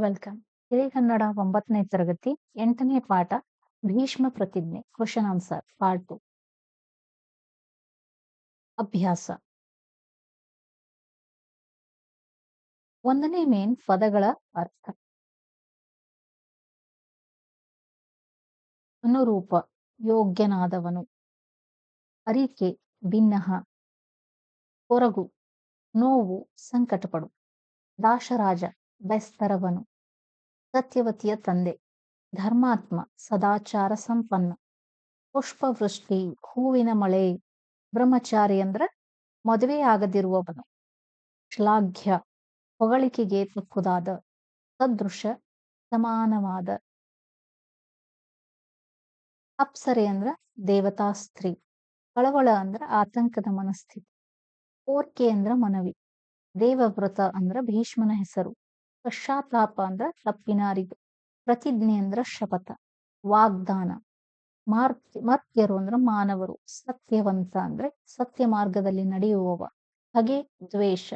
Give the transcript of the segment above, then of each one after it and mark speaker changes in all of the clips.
Speaker 1: Welcome. ಹಿರೇಕನ್ನಡ 9ನೇ ತರಗತಿ ಎಂಟನೇ ಪಾಠ, ಭೀಷ್ಮ ಪ್ರತಿಜ್ಞೆ, ಕ್ವಶನ್ ಆನ್ಸರ್, ಪಾರ್ಟ್ ಟು. ಅಭ್ಯಾಸ. ಒಂದನೇ ಮೇನ್ ಪದಗಳ ಅರ್ಥ. ಅನುರೂಪ, ಯೋಗ್ಯನಾದವನು. ಅರಿಕೆ, ಭಿನ್ನಹ. ಹೊರಗು ನೋವು, ಸಂಕಟಪಡು. ದಾಶರಾಜ, ಬೆಸ್ತರವನು. ಸತ್ಯವತಿಯ ತಂದೆ. ಧರ್ಮಾತ್ಮ, ಸದಾಚಾರ ಸಂಪನ್ನ. ಪುಷ್ಪವೃಷ್ಟಿ, ಹೂವಿನ ಮಳೆ ಬ್ರಹ್ಮಚಾರಿ ಅಂದ್ರ ಮದುವೆಯಾಗದಿರುವವನು ಶ್ಲಾಘ್ಯ, ಹೊಗಳಿಕೆಗೆ ತಕ್ಕುದಾದ, ಸದೃಶ, ಸಮಾನವಾದ. ಅಪ್ಸರೆ ಅಂದ್ರ ದೇವತಾ ಸ್ತ್ರೀ. ಕಳವಳ ಅಂದ್ರ ಆತಂಕದ ಮನಸ್ಥಿತಿ. ಓರ್ಕೆ ಅಂದ್ರ ಮನವಿ. ದೇವವ್ರತ ಅಂದ್ರ ಭೀಷ್ಮನ ಹೆಸರು. ಪಶ್ಚಾತ್ತಾಪ ಅಂದ್ರ ತಪ್ಪಿನ ಅರಿವು ಪ್ರತಿಜ್ಞೆ ಅಂದ್ರ ಶಪಥ. ವಾಗ್ದಾನ. ಮಾರ್ತ್ಯ ಮರ್ತ್ಯರು ಅಂದ್ರ ಮಾನವರು. ಸತ್ಯವಂತ ಅಂದ್ರೆ ಸತ್ಯ ಮಾರ್ಗದಲ್ಲಿ ನಡೆಯುವವ. ಹಾಗೆ ದ್ವೇಷ.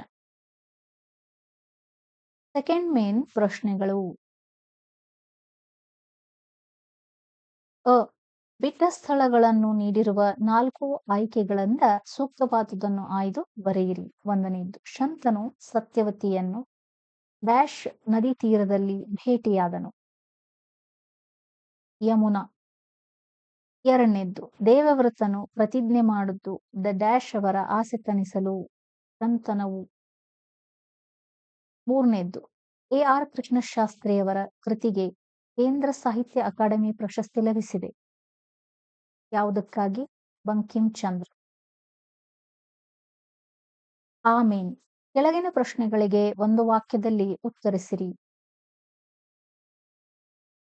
Speaker 1: ಸೆಕೆಂಡ್ ಮೇನ್ ಪ್ರಶ್ನೆಗಳು. ಅ, ಬಿಟ್ಟ ಸ್ಥಳಗಳನ್ನು ನೀಡಿರುವ ನಾಲ್ಕು ಆಯ್ಕೆಗಳಿಂದ ಸೂಕ್ತವಾದುದನ್ನು ಆಯ್ದು ಬರೆಯಿರಿ. ಒಂದನೇದು, ಶಂತನು ಸತ್ಯವತಿಯನ್ನು ಡ್ಯಾಶ್ ನದಿ ತೀರದಲ್ಲಿ ಭೇಟಿಯಾದನು. ಯಮುನಾ. ಎರಡನೇದ್ದು, ದೇವವ್ರತನು ಪ್ರತಿಜ್ಞೆ ಮಾಡಿದ್ದು, ದ ಡ್ಯಾಶ್ ಅವರ ಆಸೆ ತನಿಸಲು ಸಂತನವು ಮೂರನೇದ್ದು, ಎ ಆರ್ ಕೃಷ್ಣಶಾಸ್ತ್ರಿಯವರ ಕೃತಿಗೆ ಕೇಂದ್ರ ಸಾಹಿತ್ಯ ಅಕಾಡೆಮಿ ಪ್ರಶಸ್ತಿ ಲಭಿಸಿದೆ. ಯಾವುದಕ್ಕಾಗಿ? ಬಂಕಿಂ ಚಂದ್ರ ಆಮೇನ್. ಕೆಳಗಿನ ಪ್ರಶ್ನೆಗಳಿಗೆ ಒಂದು ವಾಕ್ಯದಲ್ಲಿ ಉತ್ತರಿಸಿರಿ.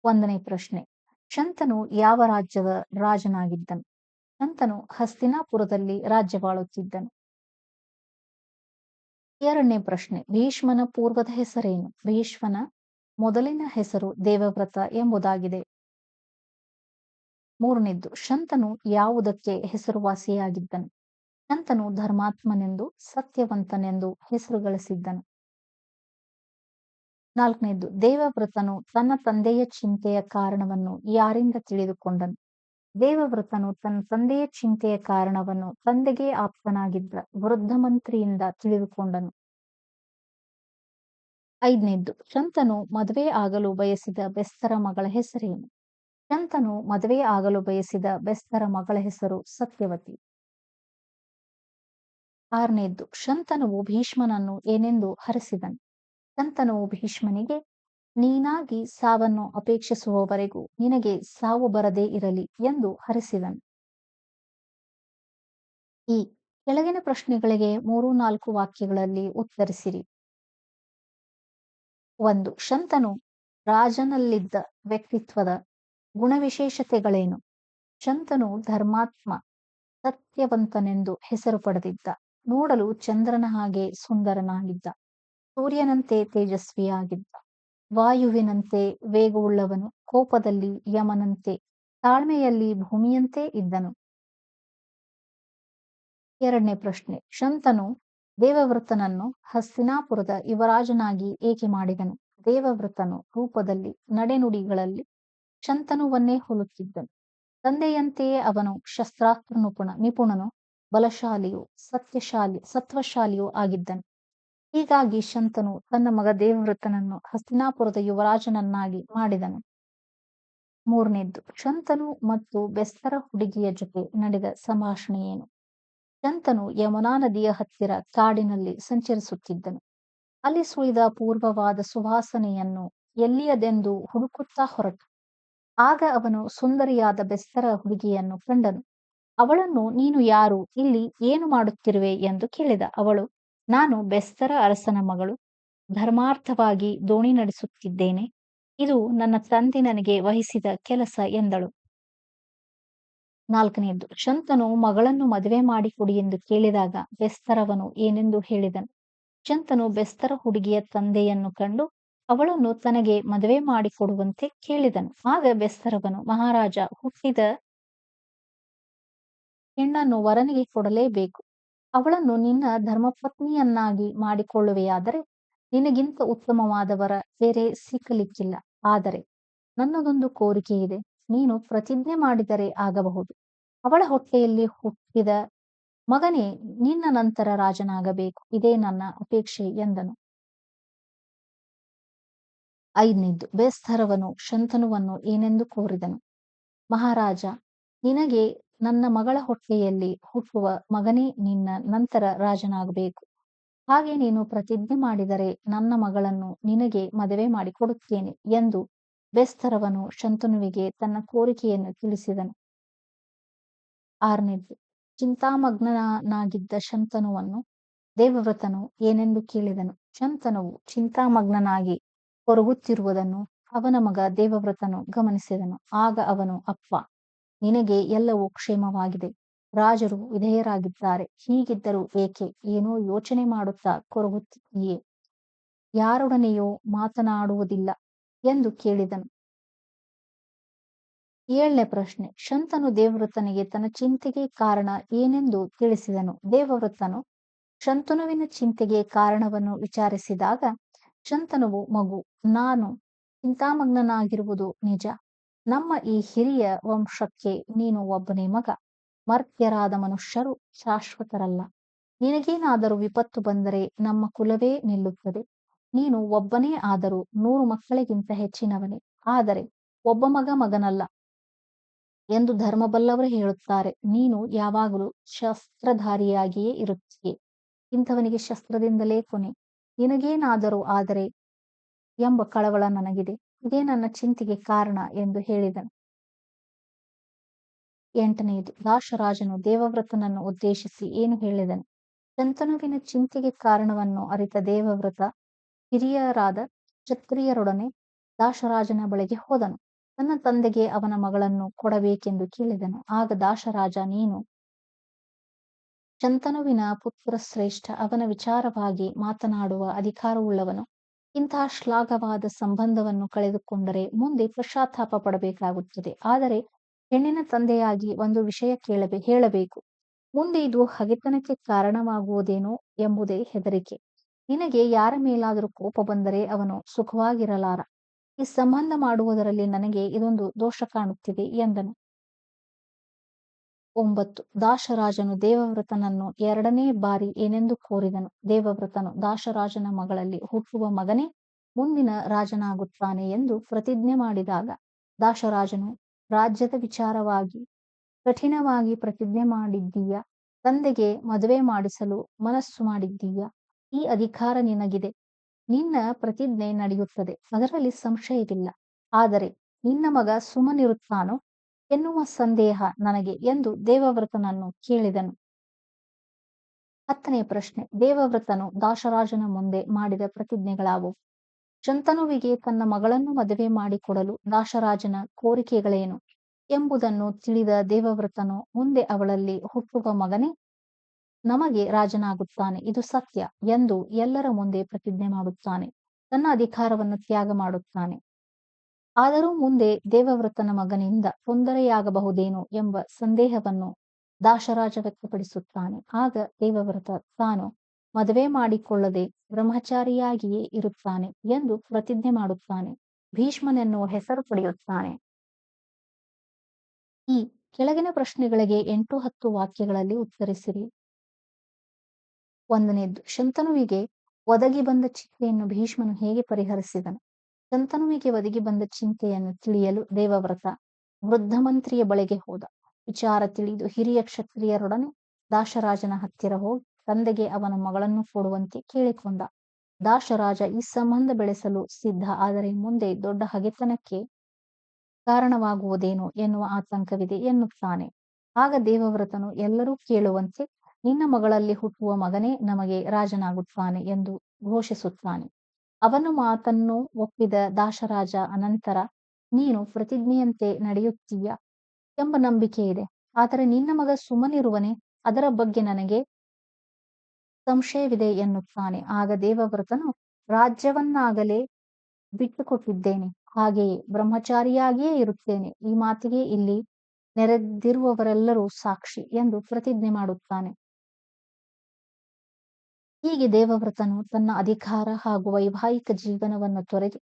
Speaker 1: ಒಂದನೇ ಪ್ರಶ್ನೆ. ಶಂತನು ಯಾವ ರಾಜ್ಯದ ರಾಜನಾಗಿದ್ದನು? ಶಂತನು ಹಸ್ತಿನಾಪುರದಲ್ಲಿ ರಾಜ್ಯವಾಳುತ್ತಿದ್ದನು. ಎರಡನೇ ಪ್ರಶ್ನೆ. ಭೀಷ್ಮನ ಪೂರ್ವದ ಹೆಸರೇನು? ಭೀಷ್ಮನ ಮೊದಲಿನ ಹೆಸರು ದೇವವ್ರತ ಎಂಬುದಾಗಿದೆ. ಮೂರನೇದ್ದು. ಶಂತನು ಯಾವುದಕ್ಕೆ ಹೆಸರುವಾಸಿಯಾಗಿದ್ದನು? ಶಂತನು ಧರ್ಮಾತ್ಮನೆಂದು, ಸತ್ಯವಂತನೆಂದು ಹೆಸರು ಗಳಿಸಿದ್ದನು. ನಾಲ್ಕನೇದು, ದೇವವ್ರತನು ತನ್ನ ತಂದೆಯ ಚಿಂತೆಯ ಕಾರಣವನ್ನು ಯಾರಿಂದ ತಿಳಿದುಕೊಂಡನು? ದೇವವ್ರತನು ತನ್ನ ತಂದೆಯ ಚಿಂತೆಯ ಕಾರಣವನ್ನು ತಂದೆಗೆ ಆಪ್ತನಾಗಿದ್ದ ವೃದ್ಧ ಮಂತ್ರಿಯಿಂದ ತಿಳಿದುಕೊಂಡನು. ಐದನೇದ್ದು ಶಂತನು ಮದುವೆ ಆಗಲು ಬಯಸಿದ ಬೆಸ್ತರ ಮಗಳ ಹೆಸರೇನು? ಶಂತನು ಮದುವೆ ಆಗಲು ಬಯಸಿದ ಬೆಸ್ತರ ಮಗಳ ಹೆಸರು ಸತ್ಯವತಿ. ಆರನೇದ್ದು, ಶಂತನುವು ಭೀಷ್ಮನನ್ನು ಏನೆಂದು ಹರಸಿದನು. ಶಂತನುವು ಭೀಷ್ಮನಿಗೆ, ನೀನಾಗಿ ಸಾವನ್ನು ಅಪೇಕ್ಷಿಸುವವರೆಗೂ ನಿನಗೆ ಸಾವು ಬರದೇ ಇರಲಿ ಎಂದು ಹರಿಸಿದನು. ಈ ಕೆಳಗಿನ ಪ್ರಶ್ನೆಗಳಿಗೆ ಮೂರು ನಾಲ್ಕು ವಾಕ್ಯಗಳಲ್ಲಿ ಉತ್ತರಿಸಿರಿ. ಒಂದು, ಶಂತನು ರಾಜನಲ್ಲಿದ್ದ ವ್ಯಕ್ತಿತ್ವದ ಗುಣವಿಶೇಷತೆಗಳೇನು? ಶಂತನು ಧರ್ಮಾತ್ಮ, ಸತ್ಯವಂತನೆಂದು ಹೆಸರು ಪಡೆದಿದ್ದ. ನೋಡಲು ಚಂದ್ರನ ಹಾಗೆ ಸುಂದರನಾಗಿದ್ದ. ಸೂರ್ಯನಂತೆ ತೇಜಸ್ವಿಯಾಗಿದ್ದ. ವಾಯುವಿನಂತೆ ವೇಗವುಳ್ಳವನು. ಕೋಪದಲ್ಲಿ ಯಮನಂತೆ. ತಾಳ್ಮೆಯಲ್ಲಿ ಭೂಮಿಯಂತೆ ಇದ್ದನು. ಎರಡನೇ ಪ್ರಶ್ನೆ. ಶಂತನು ದೇವವ್ರತನನ್ನು ಹಸ್ತಿನಾಪುರದ ಯುವರಾಜನಾಗಿ ಏಕೆ ಮಾಡಿದನು? ದೇವವ್ರತನು ರೂಪದಲ್ಲಿ ನಡೆನುಡಿಗಳಲ್ಲಿ ಶಂತನುವನ್ನೇ ಹೋಲುತ್ತಿದ್ದನು. ತಂದೆಯಂತೆಯೇ ಅವನು ಶಸ್ತ್ರಾಸ್ತ್ರ ನಿಪುಣ ನಿಪುಣನು ಬಲಶಾಲಿಯು, ಸತ್ಯಶಾಲಿ, ಸತ್ವಶಾಲಿಯೂ ಆಗಿದ್ದನು. ಹೀಗಾಗಿ ಶಂತನು ತನ್ನ ಮಗ ದೇವವ್ರತನನ್ನು ಹಸ್ತಿನಾಪುರದ ಯುವರಾಜನನ್ನಾಗಿ ಮಾಡಿದನು. ಮೂರನೇದ್ದು, ಶಂತನು ಮತ್ತು ಬೆಸ್ತರ ಹುಡುಗಿಯ ಜೊತೆ ನಡೆದ ಸಂಭಾಷಣೆ ಏನು? ಶಂತನು ಯಮುನಾ ನದಿಯ ಹತ್ತಿರ ಕಾಡಿನಲ್ಲಿ ಸಂಚರಿಸುತ್ತಿದ್ದನು. ಅಲ್ಲಿ ಸುಳಿದ ಪೂರ್ವವಾದ ಸುವಾಸನೆಯನ್ನು ಎಲ್ಲಿಯದೆಂದು ಹುಡುಕುತ್ತಾ ಹೊರಟ. ಆಗ ಅವನು ಸುಂದರಿಯಾದ ಬೆಸ್ತರ ಹುಡುಗಿಯನ್ನು ಕಂಡನು. ಅವಳನ್ನು ನೀನು ಯಾರು? ಇಲ್ಲಿ ಏನು ಮಾಡುತ್ತಿರುವೆ? ಎಂದು ಕೇಳಿದ ಅವಳು, ನಾನು ಬೆಸ್ತರ ಅರಸನ ಮಗಳು, ಧರ್ಮಾರ್ಥವಾಗಿ ದೋಣಿ ನಡೆಸುತ್ತಿದ್ದೇನೆ. ಇದು ನನ್ನ ತಂದೆ ನನಗೆ ವಹಿಸಿದ ಕೆಲಸ ಎಂದಳು. ನಾಲ್ಕನೆಯದ್ದು ಶಂತನು ಮಗಳನ್ನು ಮದುವೆ ಮಾಡಿಕೊಡಿ ಎಂದು ಕೇಳಿದಾಗ ಬೆಸ್ತರವನು ಏನೆಂದು ಹೇಳಿದನು. ಶಂತನು ಬೆಸ್ತರ ಹುಡುಗಿಯ ತಂದೆಯನ್ನು ಕಂಡು ಅವಳನ್ನು ತನಗೆ ಮದುವೆ ಮಾಡಿಕೊಡುವಂತೆ ಕೇಳಿದನು. ಆಗ ಬೆಸ್ತರವನು, ಮಹಾರಾಜ, ಹುಟ್ಟಿದ ಹೆಣ್ಣನ್ನು ವರನಿಗೆ ಕೊಡಲೇಬೇಕು. ಅವಳನ್ನು ನಿನ್ನ ಧರ್ಮಪತ್ನಿಯನ್ನಾಗಿ ಮಾಡಿಕೊಳ್ಳುವೆಯಾದರೆ ನಿನಗಿಂತ ಉತ್ತಮವಾದವರ ಬೇರೆ ಸಿಕ್ಕಲಿಕ್ಕಿಲ್ಲ. ಆದರೆ ನನ್ನದೊಂದು ಕೋರಿಕೆ ಇದೆ ನೀನು ಪ್ರತಿಜ್ಞೆ ಮಾಡಿದರೆ ಆಗಬಹುದು. ಅವಳ ಹೊಟ್ಟೆಯಲ್ಲಿ ಹುಟ್ಟಿದ ಮಗನೇ ನಿನ್ನ ನಂತರ ರಾಜನಾಗಬೇಕು. ಇದೇ ನನ್ನ ಅಪೇಕ್ಷೆ ಎಂದನು. ಐದನೇದ್ದು ಬೇಸ್ತರವನು ಶಂತನುವನ್ನು ಏನೆಂದು ಕೋರಿದನು. ಮಹಾರಾಜ, ನಿನಗೆ ನನ್ನ ಮಗಳ ಹೊಟ್ಟೆಯಲ್ಲಿ ಹುಟ್ಟುವ ಮಗನೇ ನಿನ್ನ ನಂತರ ರಾಜನಾಗಬೇಕು. ಹಾಗೆ ನೀನು ಪ್ರತಿಜ್ಞೆ ಮಾಡಿದರೆ ನನ್ನ ಮಗಳನ್ನು ನಿನಗೆ ಮದುವೆ ಮಾಡಿಕೊಡುತ್ತೇನೆ ಎಂದು ಬೆಸ್ತರವನು ಶಂತನುವಿಗೆ ತನ್ನ ಕೋರಿಕೆಯನ್ನು ತಿಳಿಸಿದನು. ಆರನೇದ್ದು ಚಿಂತಾಮಗ್ನನಾಗಿದ್ದ ಶಂತನುವನ್ನು ದೇವವ್ರತನು ಏನೆಂದು ಕೇಳಿದನು? ಶಂತನುವು ಚಿಂತಾಮಗ್ನನಾಗಿ ಕೊರಗುತ್ತಿರುವುದನ್ನು ಅವನ ಮಗ ದೇವವ್ರತನು ಗಮನಿಸಿದನು. ಆಗ ಅವನು, ಅಪ್ಪ ನಿನಗೆ ಎಲ್ಲವೂ ಕ್ಷೇಮವಾಗಿದೆ. ರಾಜರು ವಿಧೇಯರಾಗಿದ್ದಾರೆ. ಹೀಗಿದ್ದರೂ ಏಕೆ? ಏನೋ ಯೋಚನೆ ಮಾಡುತ್ತಾ ಕೊರಗುತ್ತಿದೆಯೇ ಯಾರೊಡನೆಯೋ ಮಾತನಾಡುವುದಿಲ್ಲ ಎಂದು ಕೇಳಿದನು. ಏಳನೇ ಪ್ರಶ್ನೆ. ಶಂತನು ದೇವವೃತ್ತನಿಗೆ ತನ್ನ ಚಿಂತೆಗೆ ಕಾರಣ ಏನೆಂದು ತಿಳಿಸಿದನು? ದೇವವೃತ್ತನು ಶಂತನುವಿನ ಚಿಂತೆಗೆ ಕಾರಣವನ್ನು ವಿಚಾರಿಸಿದಾಗ, ಶಂತನುವು ಮಗು, ನಾನು ಚಿಂತಾಮಗ್ನನಾಗಿರುವುದು ನಿಜ. ನಮ್ಮ ಈ ಹಿರಿಯ ವಂಶಕ್ಕೆ ನೀನು ಒಬ್ಬನೇ ಮಗ. ಮರ್ತ್ಯರಾದ ಮನುಷ್ಯರು ಶಾಶ್ವತರಲ್ಲ. ನಿನಗೇನಾದರೂ ವಿಪತ್ತು ಬಂದರೆ ನಮ್ಮ ಕುಲವೇ ನಿಲ್ಲುತ್ತದೆ. ನೀನು ಒಬ್ಬನೇ ಆದರೂ ನೂರು ಮಕ್ಕಳಿಗಿಂತ ಹೆಚ್ಚಿನವನೇ. ಆದರೆ ಒಬ್ಬ ಮಗ ಮಗನಲ್ಲ ಎಂದು ಧರ್ಮಬಲ್ಲವರು ಹೇಳುತ್ತಾರೆ. ನೀನು ಯಾವಾಗಲೂ ಶಸ್ತ್ರಧಾರಿಯಾಗಿಯೇ ಇರುತ್ತೀಯೆ. ಇಂಥವನಿಗೆ ಶಸ್ತ್ರದಿಂದಲೇ ಕೊನೆ. ನಿನಗೇನಾದರೂ ಆದರೆ ಎಂಬ ಕಳವಳ ನನಗಿದೆ. ಇದೇ ನನ್ನ ಚಿಂತೆಗೆ ಕಾರಣ ಎಂದು ಹೇಳಿದನು. ಎಂಟನೆಯದು, ದಾಶರಾಜನು ದೇವವ್ರತನನ್ನು ಉದ್ದೇಶಿಸಿ ಏನು ಹೇಳಿದನು? ಶಂತನುವಿನ ಚಿಂತೆಗೆ ಕಾರಣವನ್ನು ಅರಿತ ದೇವವ್ರತ ಹಿರಿಯರಾದ ಕ್ಷತ್ರಿಯರೊಡನೆ ದಾಶರಾಜನ ಬಳಿಗೆ ಹೋದನು. ತನ್ನ ತಂದೆಗೆ ಅವನ ಮಗಳನ್ನು ಕೊಡಬೇಕೆಂದು ಕೇಳಿದನು. ಆಗ ದಾಶರಾಜ, ನೀನು ಶಂತನುವಿನ ಪುತ್ರ ಶ್ರೇಷ್ಠ ಅವನ ವಿಚಾರವಾಗಿ ಮಾತನಾಡುವ ಅಧಿಕಾರವುಳ್ಳವನು. ಇಂತಹ ಶ್ಲಾಘವಾದ ಸಂಬಂಧವನ್ನು ಕಳೆದುಕೊಂಡರೆ ಮುಂದೆ ಪಶ್ಚಾತ್ತಾಪ ಪಡಬೇಕಾಗುತ್ತದೆ. ಆದರೆ ಹೆಣ್ಣಿನ ತಂದೆಯಾಗಿ ಒಂದು ವಿಷಯ ಕೇಳಬೇ, ಹೇಳಬೇಕು. ಮುಂದೆ ಇದು ಹಗೆತನಕ್ಕೆ ಕಾರಣವಾಗುವುದೇನೋ ಎಂಬುದೇ ಹೆದರಿಕೆ. ನಿನಗೆ ಯಾರ ಮೇಲಾದರೂ ಕೋಪ ಬಂದರೆ ಅವನು ಸುಖವಾಗಿರಲಾರ. ಈ ಸಂಬಂಧ ಮಾಡುವುದರಲ್ಲಿ ನನಗೆ ಇದೊಂದು ದೋಷ ಕಾಣುತ್ತಿದೆ ಎಂದನು. ಒಂಬತ್ತು. ದಾಶರಾಜನು ದೇವವ್ರತನನ್ನು ಎರಡನೇ ಬಾರಿ ಏನೆಂದು ಕೋರಿದನು. ದೇವವ್ರತನು ದಾಶರಾಜನ ಮಗಳಲ್ಲಿ ಹುಟ್ಟುವ ಮಗನೇ ಮುಂದಿನ ರಾಜನಾಗುತ್ತಾನೆ ಎಂದು ಪ್ರತಿಜ್ಞೆ ಮಾಡಿದಾಗ ದಾಶರಾಜನು, ರಾಜ್ಯದ ವಿಚಾರವಾಗಿ ಕಠಿಣವಾಗಿ ಪ್ರತಿಜ್ಞೆ ಮಾಡಿದ್ದೀಯ? ತಂದೆಗೆ ಮದುವೆ ಮಾಡಿಸಲು ಮನಸ್ಸು ಮಾಡಿದ್ದೀಯ? ಈ ಅಧಿಕಾರ ನಿನಗಿದೆ. ನಿನ್ನ ಪ್ರತಿಜ್ಞೆ ನಡೆಯುತ್ತದೆ. ಅದರಲ್ಲಿ ಸಂಶಯವಿಲ್ಲ. ಆದರೆ ನಿನ್ನ ಮಗ ಸುಮ್ಮನಿರುತ್ತಾನೋ ಎನ್ನುವ ಸಂದೇಹ ನನಗೆ ಎಂದು ದೇವವ್ರತನನ್ನು ಕೇಳಿದನು. ಹತ್ತನೇ ಪ್ರಶ್ನೆ, ದೇವವ್ರತನು ದಾಶರಾಜನ ಮುಂದೆ ಮಾಡಿದ ಪ್ರತಿಜ್ಞೆಗಳಾವು? ಶಂತನುವಿಗೆ ತನ್ನ ಮಗಳನ್ನು ಮದುವೆ ಮಾಡಿಕೊಡಲು ದಾಶರಾಜನ ಕೋರಿಕೆಗಳೇನು ಎಂಬುದನ್ನು ತಿಳಿದ ದೇವವ್ರತನು ಮುಂದೆ ಅವಳಲ್ಲಿ ಹುಟ್ಟುವ ಮಗನೇ? ನಮಗೆ ರಾಜನಾಗುತ್ತಾನೆ, ಇದು ಸತ್ಯ ಎಂದು ಎಲ್ಲರ ಮುಂದೆ ಪ್ರತಿಜ್ಞೆ ಮಾಡುತ್ತಾನೆ. ತನ್ನ ಅಧಿಕಾರವನ್ನು ತ್ಯಾಗ ಮಾಡುತ್ತಾನೆ. ಆದರೂ ಮುಂದೆ ದೇವವ್ರತನ ಮಗನಿಂದ ತೊಂದರೆಯಾಗಬಹುದೇನೋ ಎಂಬ ಸಂದೇಹವನ್ನು ದಾಶರಾಜ ವ್ಯಕ್ತಪಡಿಸುತ್ತಾನೆ ಆಗ ದೇವವ್ರತ ತಾನು ಮದುವೆ ಮಾಡಿಕೊಳ್ಳದೆ ಬ್ರಹ್ಮಚಾರಿಯಾಗಿಯೇ ಇರುತ್ತಾನೆ ಎಂದು ಪ್ರತಿಜ್ಞೆ ಮಾಡುತ್ತಾನೆ. ಭೀಷ್ಮನೆನ್ನುವ ಹೆಸರು ಪಡೆಯುತ್ತಾನೆ. ಈ ಕೆಳಗಿನ ಪ್ರಶ್ನೆಗಳಿಗೆ ಎಂಟು ಹತ್ತು ವಾಕ್ಯಗಳಲ್ಲಿ ಉತ್ತರಿಸಿರಿ. ಒಂದನೇದ್ದು ಶಂತನುವಿಗೆ ಒದಗಿ ಬಂದ ಚಿಕ್ಕೆಯನ್ನು ಭೀಷ್ಮನು ಹೇಗೆ ಪರಿಹರಿಸಿದನು? ಶಂತನುವಿಗೆ ಒದಗಿ ಬಂದ ಚಿಂತೆಯನ್ನು ತಿಳಿಯಲು ದೇವವ್ರತ ವೃದ್ಧ ಮಂತ್ರಿಯ ಬಳಿಗೆ ಹೋದ. ವಿಚಾರ ತಿಳಿದು ಹಿರಿಯ ಕ್ಷತ್ರಿಯರೊಡನೆ ದಾಶರಾಜನ ಹತ್ತಿರ ಹೋಗಿ ತಂದೆಗೆ ಅವನ ಮಗಳನ್ನು ಕೊಡುವಂತೆ ಕೇಳಿಕೊಂಡ. ದಾಶರಾಜ ಈ ಸಂಬಂಧ ಬೆಳೆಸಲು ಸಿದ್ಧ, ಆದರೆ ಮುಂದೆ ದೊಡ್ಡ ಹಗೆತನಕ್ಕೆ ಕಾರಣವಾಗುವುದೇನು ಎನ್ನುವ ಆತಂಕವಿದೆ ಎನ್ನುತ್ತಾನೆ. ಆಗ ದೇವವ್ರತನು ಎಲ್ಲರೂ ಕೇಳುವಂತೆ, ನಿನ್ನ ಮಗಳಲ್ಲಿ ಹುಟ್ಟುವ ಮಗನೇ ನಮಗೆ ರಾಜನಾಗುತ್ತಾನೆ ಎಂದು ಘೋಷಿಸುತ್ತಾನೆ. ಅವನ ಮಾತನ್ನು ಒಪ್ಪಿದ ದಾಶರಾಜ ಅನಂತರ, ನೀನು ಪ್ರತಿಜ್ಞೆಯಂತೆ ನಡೆಯುತ್ತೀಯ? ಎಂಬ ನಂಬಿಕೆ ಇದೆ. ಆದರೆ ನಿನ್ನ ಮಗ ಸುಮ್ಮನಿರುವನೆ ಅದರ ಬಗ್ಗೆ ನನಗೆ ಸಂಶಯವಿದೆ, ಎನ್ನುತ್ತಾನೆ. ಆಗ ದೇವವ್ರತನು, ರಾಜ್ಯವನ್ನಾಗಲೇ ಬಿಟ್ಟುಕೊಟ್ಟಿದ್ದೇನೆ, ಹಾಗೆಯೇ ಬ್ರಹ್ಮಚಾರಿಯಾಗಿಯೇ ಇರುತ್ತೇನೆ, ಈ ಮಾತಿಗೆ ಇಲ್ಲಿ ನೆರೆದಿರುವವರೆಲ್ಲರೂ ಸಾಕ್ಷಿ ಎಂದು ಪ್ರತಿಜ್ಞೆ ಮಾಡುತ್ತಾನೆ. ಹೀಗೆ ದೇವವ್ರತನು ತನ್ನ ಅಧಿಕಾರ ಹಾಗೂ ವೈವಾಹಿಕ ಜೀವನವನ್ನು ತೊರೆದು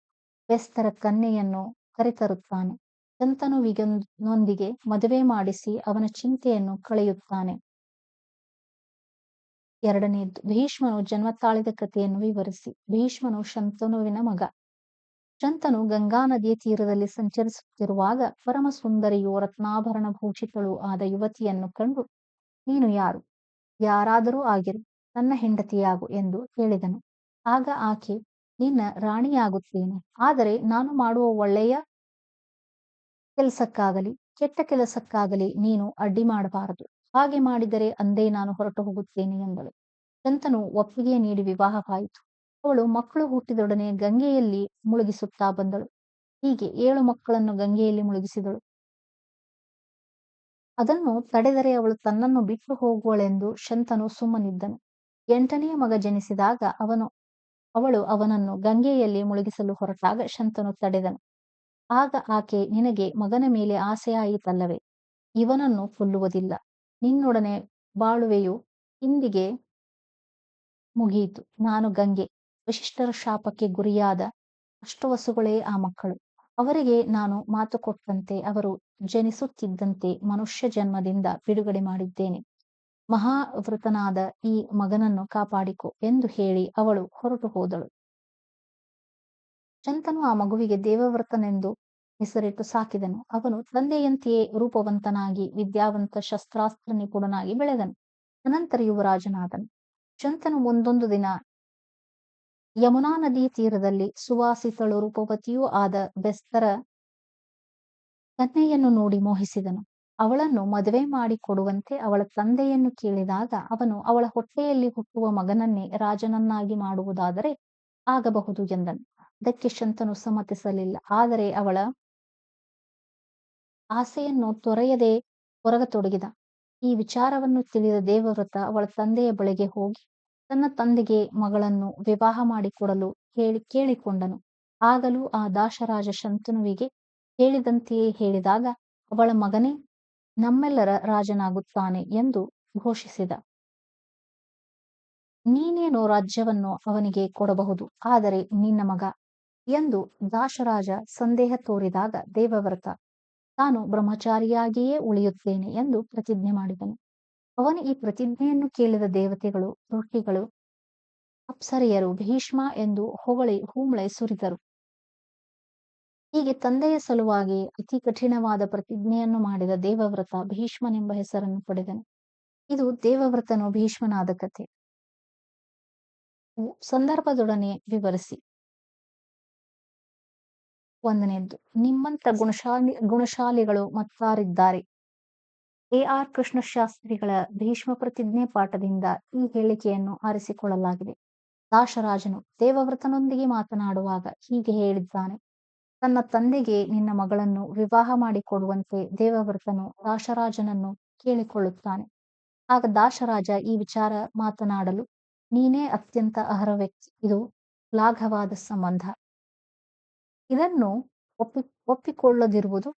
Speaker 1: ಬೆಸ್ತರ ಕನ್ಯೆಯನ್ನು ಕರೆತರುತ್ತಾನೆ. ಶಂತನುವಿನೊಂದಿಗೆ ಮದುವೆ ಮಾಡಿಸಿ ಅವನ ಚಿಂತೆಯನ್ನು ಕಳೆಯುತ್ತಾನೆ. ಎರಡನೆಯದ್ದು ಭೀಷ್ಮನು ಜನ್ಮ ತಾಳಿದ ಕಥೆಯನ್ನು ವಿವರಿಸಿ. ಭೀಷ್ಮನು ಶಂತನುವಿನ ಮಗ. ಶಂತನು ಗಂಗಾ ನದಿಯ ತೀರದಲ್ಲಿ ಸಂಚರಿಸುತ್ತಿರುವಾಗ ಪರಮ ಸುಂದರಿಯು ರತ್ನಾಭರಣ ಭೂಷಿತಳು ಆದ ಯುವತಿಯನ್ನು ಕಂಡು, ನೀನು ಯಾರು? ಯಾರಾದರೂ ಆಗಿರು. ನನ್ನ ಹೆಂಡತಿಯಾಗು ಎಂದು ಹೇಳಿದನು. ಆಗ ಆಕೆ, ನಿನ್ನ ರಾಣಿಯಾಗುತ್ತೇನೆ. ಆದರೆ ನಾನು ಮಾಡುವ ಒಳ್ಳೆಯ ಕೆಲಸಕ್ಕಾಗಲಿ, ಕೆಟ್ಟ ಕೆಲಸಕ್ಕಾಗಲಿ ನೀನು ಅಡ್ಡಿ ಮಾಡಬಾರದು. ಹಾಗೆ ಮಾಡಿದರೆ ಅಂದೇ ನಾನು ಹೊರಟು ಹೋಗುತ್ತೇನೆ ಎಂದಳು. ಶಂತನು ಒಪ್ಪಿಗೆ ನೀಡಿ ವಿವಾಹವಾಯಿತು. ಅವಳು ಮಕ್ಕಳು ಹುಟ್ಟಿದೊಡನೆ ಗಂಗೆಯಲ್ಲಿ ಮುಳುಗಿಸುತ್ತಾ ಬಂದಳು. ಹೀಗೆ ಏಳು ಮಕ್ಕಳನ್ನು ಗಂಗೆಯಲ್ಲಿ ಮುಳುಗಿಸಿದಳು. ಅದನ್ನು ತಡೆದರೆ ಅವಳು ತನ್ನನ್ನು ಬಿಟ್ಟು ಹೋಗುವಳೆಂದು ಶಂತನು ಸುಮ್ಮನಿದ್ದನು. ಎಂಟನೆಯ ಮಗ ಜನಿಸಿದಾಗ ಅವನು, ಅವಳು ಅವನನ್ನು ಗಂಗೆಯಲ್ಲಿ ಮುಳುಗಿಸಲು ಹೊರಟಾಗ ಶಂತನು ತಡೆದನು. ಆಗ ಆಕೆ, ನಿನಗೆ ಮಗನ ಮೇಲೆ ಆಸೆಯಾಯಿತಲ್ಲವೇ? ಇವನನ್ನು ಕೊಲ್ಲುವುದಿಲ್ಲ. ನಿನ್ನೊಡನೆ ಬಾಳುವೆಯು ಇಂದಿಗೆ ಮುಗಿಯಿತು. ನಾನು ಗಂಗೆ ವಿಶಿಷ್ಟರ ಶಾಪಕ್ಕೆ ಗುರಿಯಾದ ಅಷ್ಟವಸುಗಳೇ ಆ ಮಕ್ಕಳು. ಅವರಿಗೆ ನಾನು ಮಾತು ಕೊಟ್ಟಂತೆ, ಅವರು ಜನಿಸುತ್ತಿದ್ದಂತೆ ಮನುಷ್ಯ ಜನ್ಮದಿಂದ ಬಿಡುಗಡೆ ಮಾಡಿದ್ದೇನೆ. ಮಹಾವೃತನಾದ ಈ ಮಗನನ್ನು ಕಾಪಾಡಿಕೊ ಎಂದು ಹೇಳಿ ಅವಳು ಹೊರಟು ಹೋದಳು. ಶಂತನು ಆ ಮಗುವಿಗೆ ದೇವವ್ರತನೆಂದು ಹೆಸರಿಟ್ಟು ಸಾಕಿದನು. ಅವನು ತಂದೆಯಂತೆಯೇ ರೂಪವಂತನಾಗಿ ವಿದ್ಯಾವಂತ ಶಸ್ತ್ರಾಸ್ತ್ರ ನಿಪುಣನಾಗಿ ಬೆಳೆದನು. ಅನಂತರ ಯುವರಾಜನಾದನು. ಶಂತನು ಒಂದೊಂದು ದಿನ ಯಮುನಾ ನದಿ ತೀರದಲ್ಲಿ ಸುವಾಸಿತಳು ರೂಪವತಿಯೂ ಆದ ಬೆಸ್ತರ ಕನ್ಯೆಯನ್ನು ನೋಡಿ ಮೋಹಿಸಿದನು. ಅವಳನ್ನು ಮದುವೆ ಮಾಡಿ ಕೊಡುವಂತೆ ಅವಳ ತಂದೆಯನ್ನು ಕೇಳಿದಾಗ ಅವನು ಅವಳ ಹೊಟ್ಟೆಯಲ್ಲಿ ಹುಟ್ಟುವ ಮಗನನ್ನೇ ರಾಜನನ್ನಾಗಿ ಮಾಡುವುದಾದರೆ ಆಗಬಹುದು ಎಂದನು. ಅದಕ್ಕೆ ಶಂತನು ಸಮ್ಮತಿಸಲಿಲ್ಲ. ಆದರೆ ಅವಳ ಆಸೆಯನ್ನು ತೊರೆಯದೆ ಹೊರಗತೊಡಗಿದ. ಈ ವಿಚಾರವನ್ನು ತಿಳಿದ ದೇವವ್ರತ ಅವಳ ತಂದೆಯ ಬಳಿಗೆ ಹೋಗಿ ತನ್ನ ತಂದೆಗೆ ಮಗಳನ್ನು ವಿವಾಹ ಮಾಡಿಕೊಡಲು ಹೇಳಿ ಕೇಳಿಕೊಂಡನು. ಆಗಲೂ ಆ ದಾಶರಾಜ ಶಂತನುವಿಗೆ ಹೇಳಿದಂತೆಯೇ ಹೇಳಿದಾಗ ಅವಳ ಮಗನೇ ನಮ್ಮೆಲ್ಲರ ರಾಜನಾಗುತ್ತಾನೆ ಎಂದು ಘೋಷಿಸಿದ. ನೀನೇನೋ ರಾಜ್ಯವನ್ನು ಅವನಿಗೆ ಕೊಡಬಹುದು, ಆದರೆ ನಿನ್ನ ಮಗ ಎಂದು ದಾಶರಾಜ ಸಂದೇಹ ತೋರಿದಾಗ ದೇವವ್ರತ, ತಾನು ಬ್ರಹ್ಮಚಾರಿಯಾಗಿಯೇ ಉಳಿಯುತ್ತೇನೆ ಎಂದು ಪ್ರತಿಜ್ಞೆ ಮಾಡಿದನು. ಅವನ ಈ ಪ್ರತಿಜ್ಞೆಯನ್ನು ಕೇಳಿದ ದೇವತೆಗಳು, ಋಷಿಗಳು, ಅಪ್ಸರೆಯರು ಭೀಷ್ಮ ಎಂದು ಹೊಗಳಿ ಹೂಮಳೆ ಸುರಿದರು. ಹೀಗೆ ತಂದೆಯ ಸಲುವಾಗಿ ಅತಿ ಕಠಿಣವಾದ ಪ್ರತಿಜ್ಞೆಯನ್ನು ಮಾಡಿದ ದೇವವ್ರತ ಭೀಷ್ಮನೆಂಬ ಹೆಸರನ್ನು ಪಡೆದನು. ಇದು ದೇವವ್ರತನು ಭೀಷ್ಮನಾದ ಕಥೆ. ಸಂದರ್ಭದೊಡನೆ ವಿವರಿಸಿ. ಒಂದನೇದ್ದು ನಿಮ್ಮಂತ ಗುಣಶಾಲಿ, ಗುಣಶಾಲಿಗಳು ಮತ್ತಾರಿದ್ದಾರೆ. ಎ ಆರ್ ಕೃಷ್ಣಶಾಸ್ತ್ರಿಗಳ ಭೀಷ್ಮ ಪ್ರತಿಜ್ಞೆ ಪಾಠದಿಂದ ಈ ಹೇಳಿಕೆಯನ್ನು ಆರಿಸಿಕೊಳ್ಳಲಾಗಿದೆ. ದಾಶರಾಜನು ದೇವವ್ರತನೊಂದಿಗೆ ಮಾತನಾಡುವಾಗ ಹೀಗೆ ಹೇಳಿದ್ದಾನೆ. ತನ್ನ ತಂದೆಗೆ ನಿನ್ನ ಮಗಳನ್ನು ವಿವಾಹ ಮಾಡಿಕೊಡುವಂತೆ ದೇವವ್ರತನು ದಾಶರಾಜನನ್ನು ಕೇಳಿಕೊಳ್ಳುತ್ತಾನೆ. ಆಗ ದಾಶರಾಜ ಈ ವಿಚಾರ ಮಾತನಾಡಲು, ನೀನೇ ಅತ್ಯಂತ ಅರ್ಹ ವ್ಯಕ್ತಿ, ಇದು ಲಾಘವಾದ ಸಂಬಂಧ. ಇದನ್ನು ಒಪ್ಪಿ, ಒಪ್ಪಿಕೊಳ್ಳದಿರುವುದು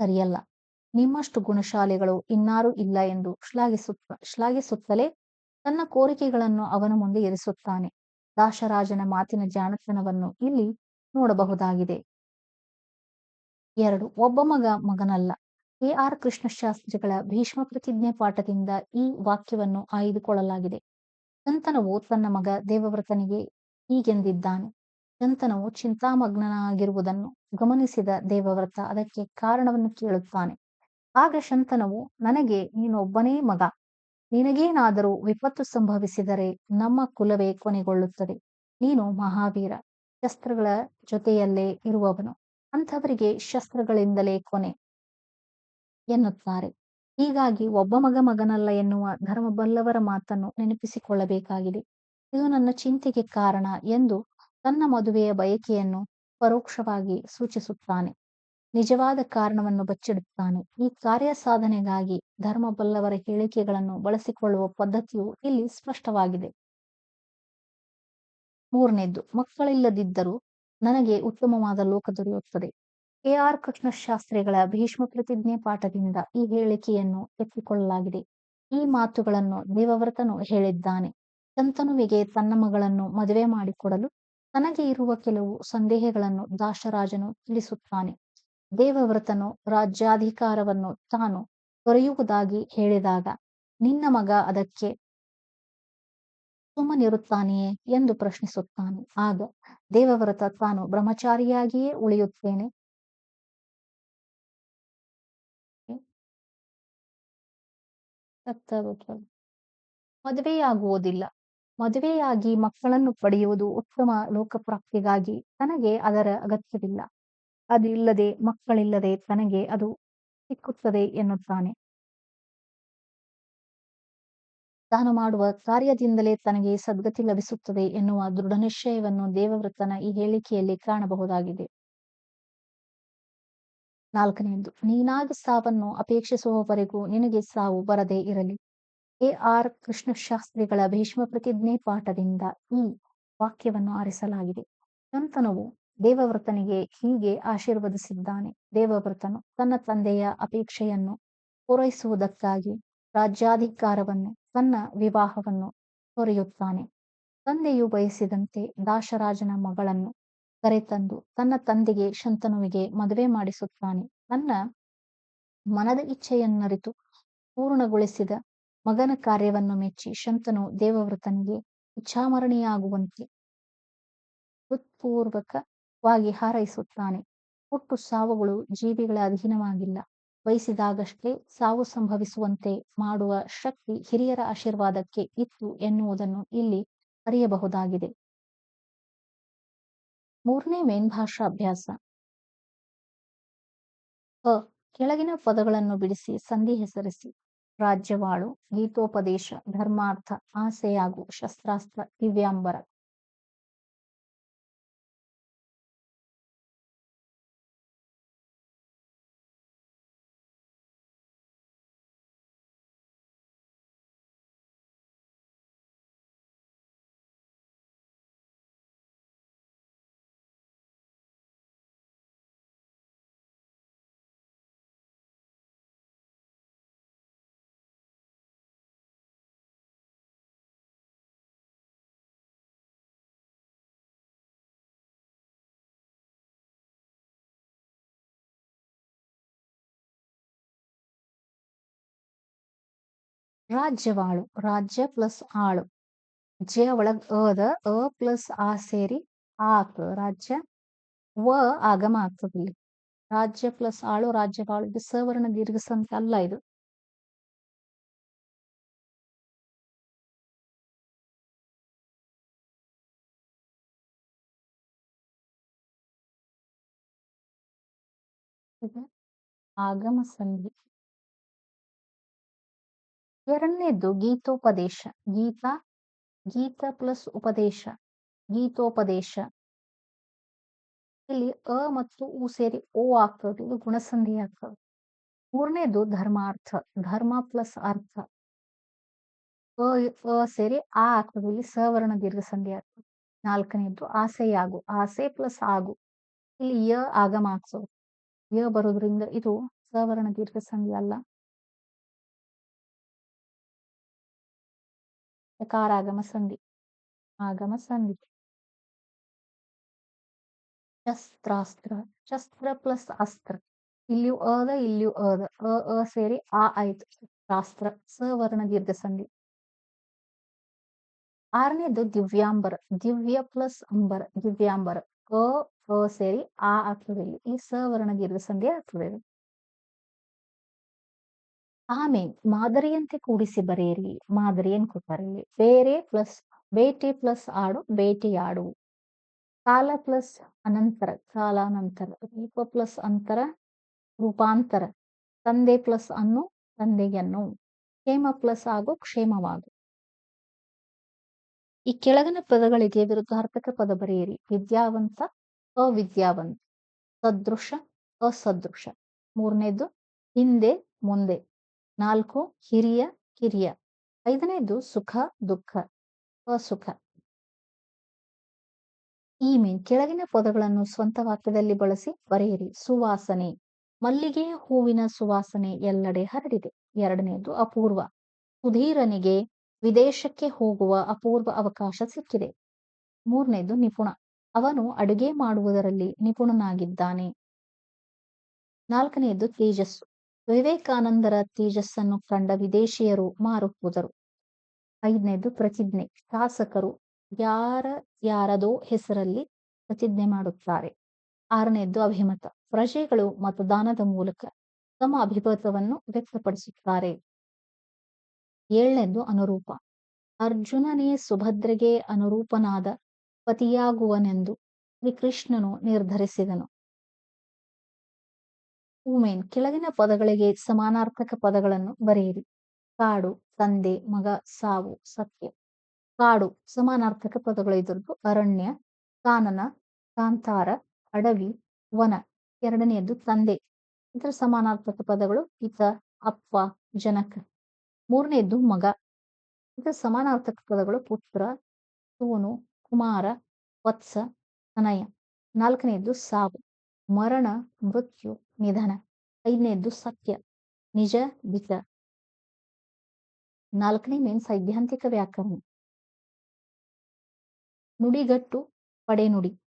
Speaker 1: ಸರಿಯಲ್ಲ. ನಿಮ್ಮಷ್ಟು ಗುಣಶಾಲಿಗಳು ಇನ್ನಾರೂ ಇಲ್ಲ ಎಂದು ಶ್ಲಾಘಿಸುತ್ತ, ಶ್ಲಾಘಿಸುತ್ತಲೇ ತನ್ನ ಕೋರಿಕೆಗಳನ್ನು ಅವನ ಮುಂದೆ ಇರಿಸುತ್ತಾನೆ. ದಾಶರಾಜನ ಮಾತಿನ ಜಾಣತನವನ್ನು ಇಲ್ಲಿ ನೋಡಬಹುದಾಗಿದೆ. ಎರಡು, ಒಬ್ಬ ಮಗ ಮಗನಲ್ಲ. A R. ಕೃಷ್ಣಶಾಸ್ತ್ರಿಗಳ ಭೀಷ್ಮ ಪ್ರತಿಜ್ಞೆ ಪಾಠದಿಂದ ಈ ವಾಕ್ಯವನ್ನು ಆಯ್ದುಕೊಳ್ಳಲಾಗಿದೆ. ಚಂತನವು ತನ್ನ ಮಗ ದೇವವ್ರತನಿಗೆ ಹೀಗೆಂದಿದ್ದಾನೆ. ಚಂತನವು ಚಿಂತಾಮಗ್ನನಾಗಿರುವುದನ್ನು ಗಮನಿಸಿದ ದೇವವ್ರತ ಅದಕ್ಕೆ ಕಾರಣವನ್ನು ಕೇಳುತ್ತಾನೆ. ಆಗ ಶಂತನವು, ನನಗೆ ನೀನೊಬ್ಬನೇ ಮಗ. ನಿನಗೇನಾದರೂ ವಿಪತ್ತು ಸಂಭವಿಸಿದರೆ ನಮ್ಮ ಕುಲವೇ ಕೊನೆಗೊಳ್ಳುತ್ತದೆ. ನೀನು ಮಹಾವೀರ. ಶಸ್ತ್ರಗಳ ಜೊತೆಯಲ್ಲೇ ಇರುವವನು ಅಂಥವರಿಗೆ ಶಸ್ತ್ರಗಳಿಂದಲೇ ಕೊನೆ ಎನ್ನುತ್ತಾರೆ. ಹೀಗಾಗಿ ಒಬ್ಬ ಮಗ ಮಗನಲ್ಲ ಎನ್ನುವ ಧರ್ಮಬಲ್ಲವರ ಮಾತನ್ನು ನೆನಪಿಸಿಕೊಳ್ಳಬೇಕಾಗಿದೆ. ಇದು ನನ್ನ ಚಿಂತೆಗೆ ಕಾರಣ ಎಂದು ತನ್ನ ಮದುವೆಯ ಬಯಕೆಯನ್ನು ಪರೋಕ್ಷವಾಗಿ ಸೂಚಿಸುತ್ತಾನೆ. ನಿಜವಾದ ಕಾರಣವನ್ನು ಬಚ್ಚಿಡುತ್ತಾನೆ. ಈ ಕಾರ್ಯ ಸಾಧನೆಗಾಗಿ ಧರ್ಮಬಲ್ಲವರ ಹೇಳಿಕೆಗಳನ್ನು ಬಳಸಿಕೊಳ್ಳುವ ಪದ್ಧತಿಯು ಇಲ್ಲಿ ಸ್ಪಷ್ಟವಾಗಿದೆ. ಮೂರನೇದ್ದು ಮಕ್ಕಳಿಲ್ಲದಿದ್ದರೂ ನನಗೆ ಉತ್ತಮವಾದ ಲೋಕ ದೊರೆಯುತ್ತದೆ. ಕೆ ಆರ್ ಕೃಷ್ಣಶಾಸ್ತ್ರಿಗಳ ಭೀಷ್ಮ ಪ್ರತಿಜ್ಞೆ ಪಾಠದಿಂದ ಈ ಹೇಳಿಕೆಯನ್ನು ಎತ್ತಿಕೊಳ್ಳಲಾಗಿದೆ. ಈ ಮಾತುಗಳನ್ನು ದೇವವ್ರತನು ಹೇಳಿದ್ದಾನೆ. ಸಂತನುವಿಗೆ ತನ್ನ ಮಗಳನ್ನು ಮದುವೆ ಮಾಡಿಕೊಡಲು ತನಗೆ ಇರುವ ಕೆಲವು ಸಂದೇಹಗಳನ್ನು ದಾಶರಾಜನು ತಿಳಿಸುತ್ತಾನೆ. ದೇವವ್ರತನು ರಾಜ್ಯಾಧಿಕಾರವನ್ನು ತಾನು ದೊರೆಯುವುದಾಗಿ ಹೇಳಿದಾಗ, ನಿನ್ನ ಮಗ ಅದಕ್ಕೆ ಸುಮ್ಮನಿರುತ್ತಾನೆಯೇ ಎಂದು ಪ್ರಶ್ನಿಸುತ್ತಾನೆ. ಆಗ ದೇವವ್ರತ ತಾನು ಬ್ರಹ್ಮಚಾರಿಯಾಗಿಯೇ ಉಳಿಯುತ್ತೇನೆ. ಮದುವೆಯಾಗುವುದಿಲ್ಲ. ಮದುವೆಯಾಗಿ ಮಕ್ಕಳನ್ನು ಪಡೆಯುವುದು ಉತ್ತಮ ಲೋಕಪ್ರಾಪ್ತಿಗಾಗಿ ತನಗೆ ಅದರ ಅಗತ್ಯವಿಲ್ಲ. ಅದಿಲ್ಲದೆ ಮಕ್ಕಳಿಲ್ಲದೆ ತನಗೆ ಅದು ಸಿಕ್ಕುತ್ತದೆ ಎನ್ನುತ್ತಾನೆ. ತಾನು ಮಾಡುವ ಕಾರ್ಯದಿಂದಲೇ ತನಗೆ ಸದ್ಗತಿ ಲಭಿಸುತ್ತದೆ ಎನ್ನುವ ದೃಢ ನಿಶ್ಚಯವನ್ನು ದೇವವ್ರತನ ಈ ಹೇಳಿಕೆಯಲ್ಲಿ ಕಾಣಬಹುದಾಗಿದೆ. ನಾಲ್ಕನೆಯದು ನೀನಾಗ ಸಾವನ್ನು ಅಪೇಕ್ಷಿಸುವವರೆಗೂ ನಿನಗೆ ಸಾವು ಬರದೇ ಇರಲಿ. ಎ ಆರ್ ಕೃಷ್ಣಶಾಸ್ತ್ರಿಗಳ ಭೀಷ್ಮ ಪ್ರತಿಜ್ಞೆ ಪಾಠದಿಂದ ಈ ವಾಕ್ಯವನ್ನು ಆರಿಸಲಾಗಿದೆ. ನಂತನವು ದೇವವ್ರತನಿಗೆ ಹೀಗೆ ಆಶೀರ್ವದಿಸಿದ್ದಾನೆ. ದೇವವ್ರತನು ತನ್ನ ತಂದೆಯ ಅಪೇಕ್ಷೆಯನ್ನು ಪೂರೈಸುವುದಕ್ಕಾಗಿ ರಾಜ್ಯಾಧಿಕಾರವನ್ನು, ತನ್ನ ವಿವಾಹವನ್ನು ತೊರೆಯುತ್ತಾನೆ. ತಂದೆಯು ಬಯಸಿದಂತೆ ದಾಶರಾಜನ ಮಗಳನ್ನು ಕರೆತಂದು ತನ್ನ ತಂದೆಗೆ ಶಂತನುವಿಗೆ ಮದುವೆ ಮಾಡಿಸುತ್ತಾನೆ. ತನ್ನ ಮನದ ಇಚ್ಛೆಯನ್ನರಿತು ಪೂರ್ಣಗೊಳಿಸಿದ ಮಗನ ಕಾರ್ಯವನ್ನು ಮೆಚ್ಚಿ ಶಂತನು ದೇವವ್ರತನಿಗೆ ಇಚ್ಛಾಮರಣಿಯಾಗುವಂತೆ ಹೃತ್ಪೂರ್ವಕವಾಗಿ ಹಾರೈಸುತ್ತಾನೆ. ಹುಟ್ಟು ಸಾವುಗಳು ಜೀವಿಗಳ ಅಧೀನವಾಗಿಲ್ಲ. ಬಯಸಿದಾಗಷ್ಟೇ ಸಾವು ಸಂಭವಿಸುವಂತೆ ಮಾಡುವ ಶಕ್ತಿ ಹಿರಿಯರ ಆಶೀರ್ವಾದಕ್ಕೆ ಇತ್ತು ಎನ್ನುವುದನ್ನು ಇಲ್ಲಿ ಅರಿಯಬಹುದಾಗಿದೆ. ಮೂರನೇ ಮೇನ್ ಭಾಷಾಭ್ಯಾಸ ಅ ಕೆಳಗಿನ ಪದಗಳನ್ನು ಬಿಡಿಸಿ ಸಂಧಿ ಹೆಸರಿಸಿ. ರಾಜ್ಯವಾಳು, ಗೀತೋಪದೇಶ, ಧರ್ಮಾರ್ಥ, ಆಸೆಯಾಗು, ಶಸ್ತ್ರಾಸ್ತ್ರ, ದಿವ್ಯಾಂಬರ. ರಾಜ್ಯವಾಳು ರಾಜ್ಯ ಪ್ಲಸ್ ಆಳು ಜ ಒಳಗ್ ಅದ ಅ ಪ್ಲಸ್ ಆ ಸೇರಿ ಆ ಆಗ್ತದ ರಾಜ್ಯ ವ ಆಗಮ ಆಗ್ತದ ಇಲ್ಲಿ ರಾಜ್ಯ ಪ್ಲಸ್ ಆಳು ರಾಜ್ಯವಾಳು ಇದು ಸವರ್ಣ ದೀರ್ಘ ಸಂಖ್ಯೆ ಅಲ್ಲ ಇದು ಇದು ಆಗಮ ಸಂಧಿ ಎರಡನೇದ್ದು ಗೀತೋಪದೇಶ. ಗೀತ ಗೀತ ಪ್ಲಸ್ ಉಪದೇಶ. ಗೀತೋಪದೇಶ. ಇಲ್ಲಿ ಅ ಮತ್ತು ಉ ಸೇರಿ ಓ ಆಗ್ತದೆ, ಇದು ಗುಣಸಂಧಿ ಆಗ್ತದೆ. ಮೂರನೇದು ಧರ್ಮಾರ್ಥ. ಧರ್ಮ ಪ್ಲಸ್ ಅರ್ಥ. ಅ ಅ ಸೇರಿ ಆ ಆಗ್ತದೆ, ಇಲ್ಲಿ ಸವರ್ಣ ದೀರ್ಘ ಸಂಧಿ ಆಗ್ತದೆ. ನಾಲ್ಕನೇದು ಆಸೆಯಾಗು ಆಸೆ ಪ್ಲಸ್ ಆಗು. ಇಲ್ಲಿ ಯ ಆಗಮ ಆಗ್ತದೆ. ಯ ಬರೋದ್ರಿಂದ ಇದು ಸವರ್ಣ ದೀರ್ಘ ಸಂಧಿ ಅಲ್ಲ. ಯಕಾರಾಗಮ ಸಂಧಿ ಆಗಮ ಸಂಧಿ ಶಸ್ತ್ರಾಸ್ತ್ರ ಶಸ್ತ್ರ ಪ್ಲಸ್ ಅಸ್ತ್ರ ಇಲ್ಲಿಯೂ ಅದ ಇಲ್ಲಿಯೂ ಅದ ಅ ಅ ಸೇರಿ ಆ ಆಯ್ತು ಶಾಸ್ತ್ರ ಸವರ್ಣ ದೀರ್ಘ ಸಂಧಿ ಆರನೇದು ದಿವ್ಯಾಂಬರ ದಿವ್ಯ ಪ್ಲಸ್ ಅಂಬರ ದಿವ್ಯಾಂಬರ ಅ ಅ ಸೇರಿ ಆ ಆಗ್ತದೆ ಇಲ್ಲಿ ಈ ಸವರ್ಣ ದೀರ್ಘ ಸಂಧಿ ಆಗ್ತದೆ ಇದು. ಆಮೇಲೆ ಮಾದರಿಯಂತೆ ಕೂಡಿಸಿ ಬರೆಯಿರಿ ಮಾದರಿ ಕೊಟ್ಟರೆ ಬೇರೆ ಪ್ಲಸ್, ಬೇಟೆ ಪ್ಲಸ್ ಆಡು ಬೇಟೆಯಾಡು ಕಾಲ ಪ್ಲಸ್ ಅನಂತರ ಕಾಲಾನಂತರ ರೂಪ ಪ್ಲಸ್ ಅಂತರ, ರೂಪಾಂತರ. ತಂದೆ ಪ್ಲಸ್ ಅನ್ನು ತಂದೆಯನ್ನು ಕ್ಷೇಮ ಪ್ಲಸ್ ಆಗು, ಕ್ಷೇಮವಾಗು. ಈ ಕೆಳಗಿನ ಪದಗಳಿಗೆ ವಿರುದ್ಧಾರ್ಥಕ ಪದ ಬರೆಯಿರಿ. ವಿದ್ಯಾವಂತ, ಅವಿದ್ಯಾವಂತ. ಸದೃಶ, ಅಸದೃಶ. ಮೂರನೇದು, ಹಿಂದೆ, ಮುಂದೆ. ನಾಲ್ಕು, ಹಿರಿಯ, ಕಿರಿಯ. ಐದನೇದು ಸುಖ, ದುಃಖ, ಅಸುಖ. ಈ ಮೀನ್ ಕೆಳಗಿನ ಪದಗಳನ್ನು ಸ್ವಂತ ವಾಕ್ಯದಲ್ಲಿ ಬಳಸಿ ಬರೆಯಿರಿ. ಸುವಾಸನೆ. ಮಲ್ಲಿಗೆಯ ಹೂವಿನ ಸುವಾಸನೆ ಎಲ್ಲೆಡೆ ಹರಡಿದೆ. ಎರಡನೆಯದು ಅಪೂರ್ವ. ಸುಧೀರನಿಗೆ ವಿದೇಶಕ್ಕೆ ಹೋಗುವ ಅಪೂರ್ವ ಅವಕಾಶ ಸಿಕ್ಕಿದೆ. ಮೂರನೆಯದು ನಿಪುಣ. ಅವನು ಅಡುಗೆ ಮಾಡುವುದರಲ್ಲಿ ನಿಪುಣನಾಗಿದ್ದಾನೆ. ನಾಲ್ಕನೆಯದು ತೇಜಸ್ಸು. ವಿವೇಕಾನಂದರ ತೇಜಸ್ಸನ್ನು ಕಂಡ ವಿದೇಶಿಯರು ಮಾರು ಹೋದರು ಐದನೇದು ಪ್ರತಿಜ್ಞೆ, ಶಾಸಕರು ಯಾರ ಯಾರದೋ ಹೆಸರಲ್ಲಿ ಪ್ರತಿಜ್ಞೆ ಮಾಡುತ್ತಾರೆ. ಆರನೇದ್ದು ಅಭಿಮತ, ಪ್ರಜೆಗಳು ಮತದಾನದ ಮೂಲಕ ತಮ್ಮ ಅಭಿಮತವನ್ನು ವ್ಯಕ್ತಪಡಿಸುತ್ತಾರೆ. ಏಳನೇದು ಅನುರೂಪ, ಅರ್ಜುನನೇ ಸುಭದ್ರೆಗೆ ಅನುರೂಪನಾದ ಪತಿಯಾಗುವನೆಂದು ಶ್ರೀಕೃಷ್ಣನು ನಿರ್ಧರಿಸಿದನು. ಉಮೇನ್ ಕೆಳಗಿನ ಪದಗಳಿಗೆ ಸಮಾನಾರ್ಥಕ ಪದಗಳನ್ನು ಬರೆಯಿರಿ. ಕಾಡು ತಂದೆ ಮಗ, ಸಾವು, ಸತ್ಯ. ಕಾಡು, ಸಮಾನಾರ್ಥಕ ಪದಗಳು ಇದ್ರದ್ದು ಅರಣ್ಯ, ಕಾನನ, ಕಾಂತಾರ, ಅಡವಿ, ವನ. ಎರಡನೆಯದ್ದು ತಂದೆ. ಇದರ ಸಮಾನಾರ್ಥಕ ಪದಗಳು ಪಿತ ಅಪ್ಪ, ಜನಕ. ಮೂರನೆಯದ್ದು ಮಗ. ಇದರ ಸಮಾನಾರ್ಥಕ ಪದಗಳು ಪುತ್ರ, ಸೋನು, ಕುಮಾರ, ವತ್ಸ ತನಯ ನಾಲ್ಕನೆಯದ್ದು ಸಾವು. ಮರಣ, ಮೃತ್ಯು, ನಿಧನ. ಐದನೇದ್ದು ಸತ್ಯ, ನಿಜ, ಬಿಜ. ನಾಲ್ಕನೇ ಮೇನ್ ಸೈದ್ಧಾಂತಿಕ ವ್ಯಾಕರಣ. ನುಡಿಗಟ್ಟು, ಪಡೆನುಡಿ.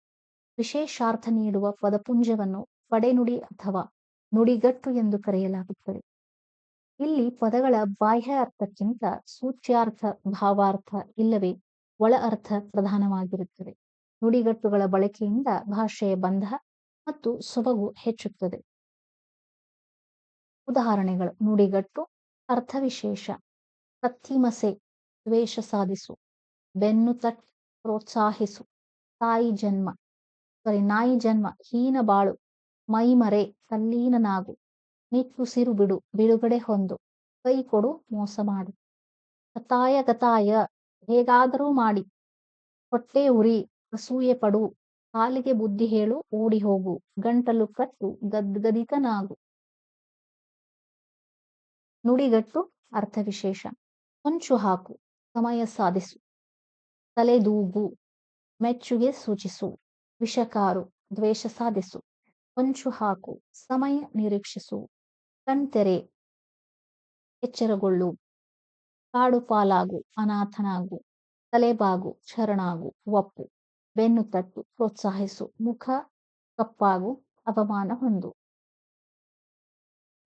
Speaker 1: ವಿಶೇಷಾರ್ಥ ನೀಡುವ ಪದಪುಂಜವನ್ನು ಪಡೆನುಡಿ ಅಥವಾ ನುಡಿಗಟ್ಟು ಎಂದು ಕರೆಯಲಾಗುತ್ತದೆ. ಇಲ್ಲಿ ಪದಗಳ ಬಾಹ್ಯ ಅರ್ಥಕ್ಕಿಂತ ಸೂಚ್ಯಾರ್ಥ, ಭಾವಾರ್ಥ ಇಲ್ಲವೇ ಒಳ ಅರ್ಥ ಪ್ರಧಾನವಾಗಿರುತ್ತದೆ. ನುಡಿಗಟ್ಟುಗಳ ಬಳಕೆಯಿಂದ ಭಾಷೆಯ ಬಂಧ ಮತ್ತು ಸೊಬಗು ಹೆಚ್ಚುತ್ತದೆ. ಉದಾಹರಣೆಗಳು. ನುಡಿಗಟ್ಟು, ಅರ್ಥವಿಶೇಷ, ಕತ್ತಿಮಸೆ, ದ್ವೇಷ ಸಾಧಿಸು, ಬೆನ್ನು ತಟ್, ಪ್ರೋತ್ಸಾಹಿಸು, ತಾಯಿ ಜನ್ಮ ಸಾರಿ ನಾಯಿ ಜನ್ಮ, ಹೀನ ಬಾಳು, ಮೈಮರೆ ತಲ್ಲೀನನಾಗು ನಿಟ್ಟುಸಿರು ಬಿಡು, ಬಿಡುಗಡೆ ಹೊಂದು, ಕೈ ಕೊಡು, ಮೋಸ ಮಾಡು. ಗತಾಯ ಗತಾಯ ಹೇಗಾದರೂ ಮಾಡಿ, ಹೊಟ್ಟೆ ಉರಿ, ಅಸೂಯೆ ಪಡು ಕಾಲಿಗೆ ಬುದ್ಧಿ ಹೇಳು, ಓಡಿ ಹೋಗು, ಗಂಟಲು ಕಟ್ಟು ಗದ್ಗದಿತನಾಗು ನುಡಿಗಟ್ಟು ಅರ್ಥವಿಶೇಷ. ಹೊಂಚು ಹಾಕು, ಸಮಯ ಸಾಧಿಸು. ತಲೆದೂಗು ಮೆಚ್ಚುಗೆ ಸೂಚಿಸು. ವಿಷಕಾರು, ದ್ವೇಷ ಸಾಧಿಸು. ಹೊಂಚು ಹಾಕು, ಸಮಯ ನಿರೀಕ್ಷಿಸು. ಕಣ್ತೆರೆ, ಎಚ್ಚರಗೊಳ್ಳು. ಕಾಡು ಪಾಲಾಗು ಅನಾಥನಾಗು. ತಲೆಬಾಗು, ಶರಣಾಗು, ಒಪ್ಪು. ಬೆನ್ನು ತಟ್ಟು ಪ್ರೋತ್ಸಾಹಿಸು ಮುಖ ಕಪ್ಪಾಗು ಅಪಮಾನ ಹೊಂದು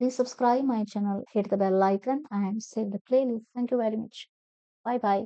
Speaker 1: Please subscribe my channel, hit the bell icon and save the playlist. Thank you very much. Bye bye.